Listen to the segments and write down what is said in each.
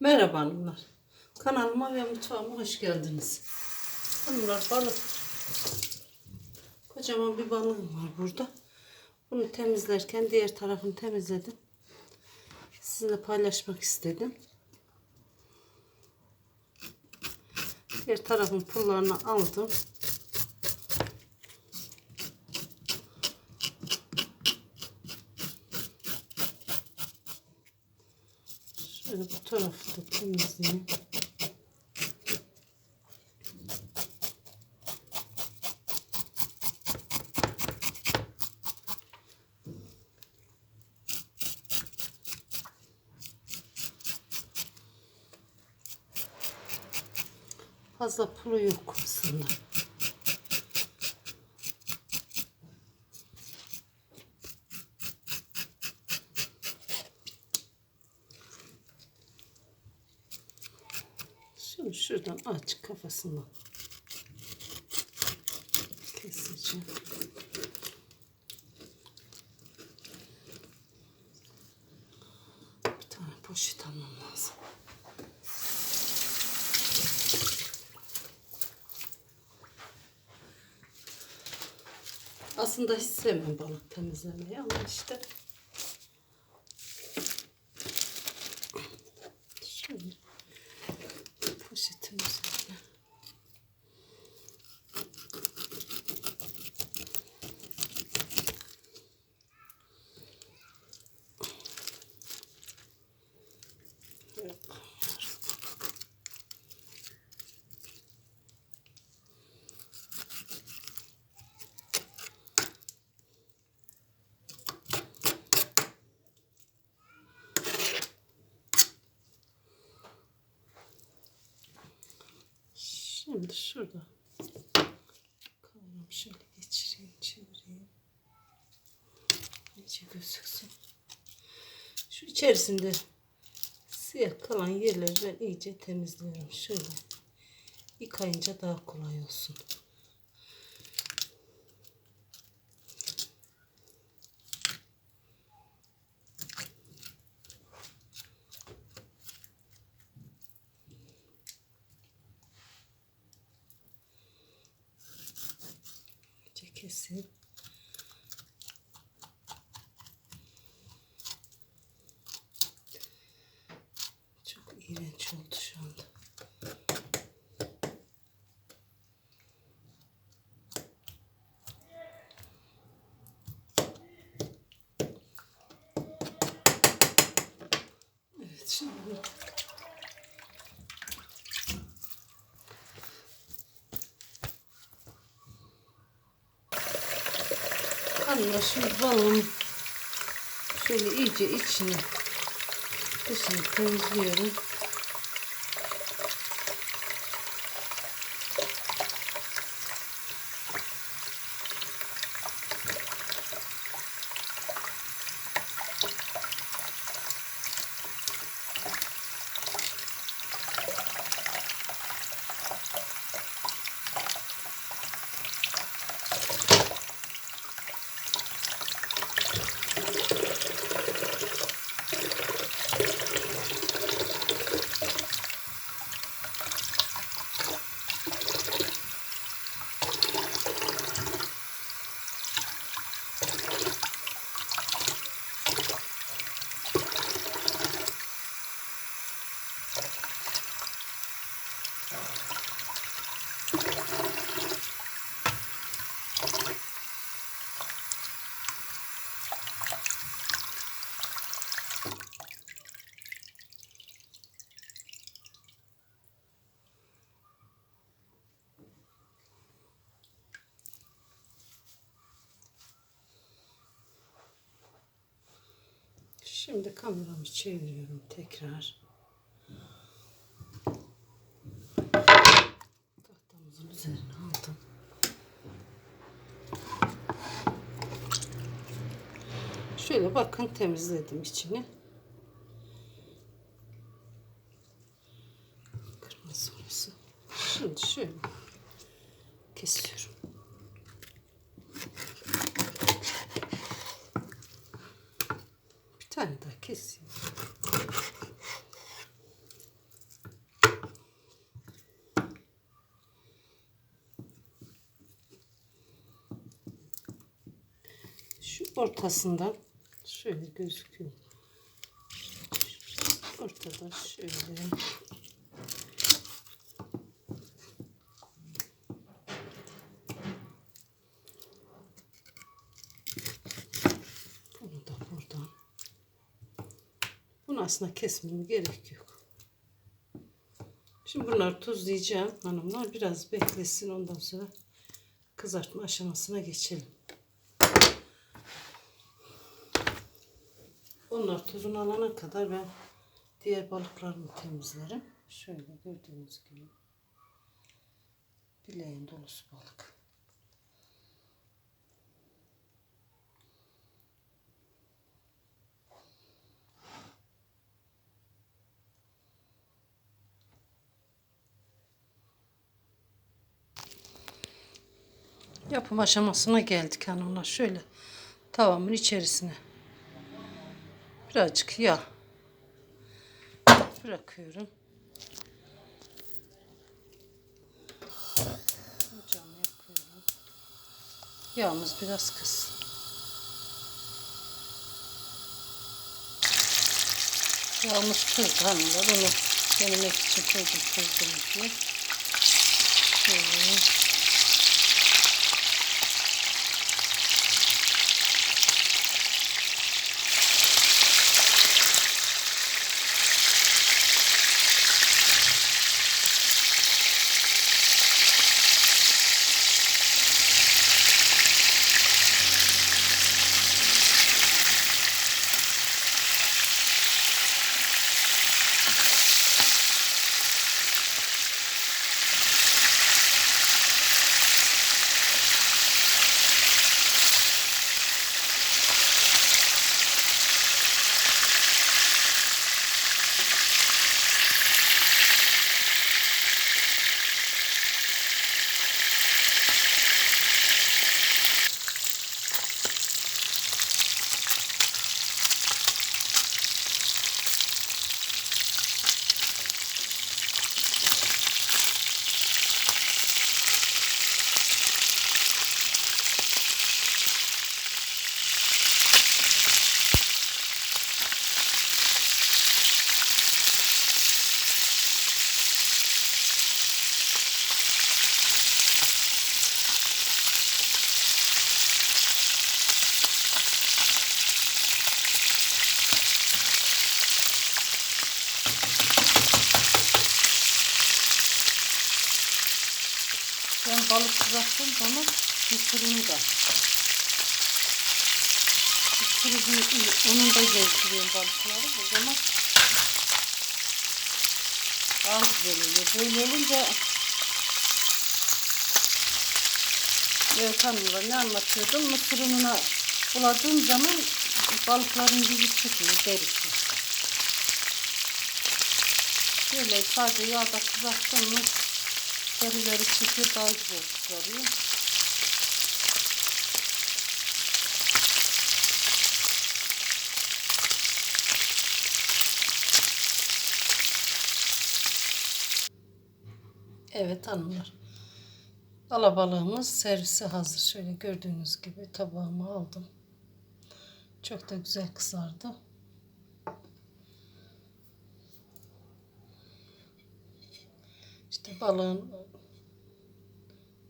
Merhaba hanımlar. Kanalıma ve mutfağıma hoş geldiniz. Hanımlar balık. Kocaman bir balığım var burada. Bunu temizlerken diğer tarafını temizledim. Sizinle paylaşmak istedim. Diğer tarafın pullarını aldım. Şöyle bu tarafı da temizleyeyim. Fazla pulu yok aslında. Şimdi şuradan aç kafasından. Keseceğim. Bir tane poşet almam lazım. Aslında hiç sevmem balık temizlemeyi ama işte şöyle poşetin üzerine Böyle koyuyoruz. Şimdi şurada kameramı şöyle geçireyim, çevireyim. İyice gözüksün. Şu içerisinde siyah kalan yerleri ben iyice temizliyorum. Şöyle yıkayınca daha kolay olsun. Keseyim. Çok iğrenç oldu şu anda. Evet şimdi Anne şimdi balığın şöyle iyice içini dışını temizliyorum. Şimdi kameramı çeviriyorum tekrar. Tahtamızın üzerine aldım. Şöyle bakın temizledim içini. Kırmızı orası. Şimdi şöyle kesiyorum. tane daha keseyim. Şu ortasından şöyle gözüküyor. Ortada şöyle Bunu aslında kesmeme gerek yok. Şimdi bunları tuzlayacağım hanımlar. Biraz beklesin ondan sonra kızartma aşamasına geçelim. Onlar tuzunu alana kadar ben diğer balıklarımı temizlerim. Şöyle gördüğünüz gibi. Bileğin dolusu balık. Yapım aşamasına geldik hanımlar. Şöyle tavamın içerisine birazcık yağ bırakıyorum. Ocağımı. Yağımız biraz kız. Yağımız kızdı hanımlar. Onu denemek için koydum tuzumuzu. Şöyle. Ben balık kızarttığım zaman mısırını da mısırını onun da gezdiriyorum balıkları. O zaman güzel oluyor. Böyle olunca Evet hanımlar ne anlatıyordum? Mısır ununa buladığım zaman balıkların yüzü çıkıyor derisi. Böyle sadece yağda kızarttım mı derileri çıkıyor daha güzel. Evet hanımlar. Alabalığımız servise hazır. Şöyle gördüğünüz gibi tabağıma aldım. Çok da güzel kızardı. Balığın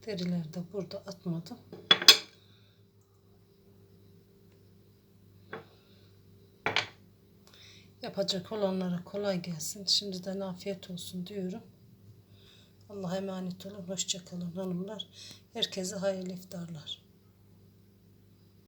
derileri de burada atmadım. Yapacak olanlara kolay gelsin. Şimdiden afiyet olsun diyorum. Allah'a emanet olun. Hoşça kalın hanımlar. Herkese hayırlı iftarlar.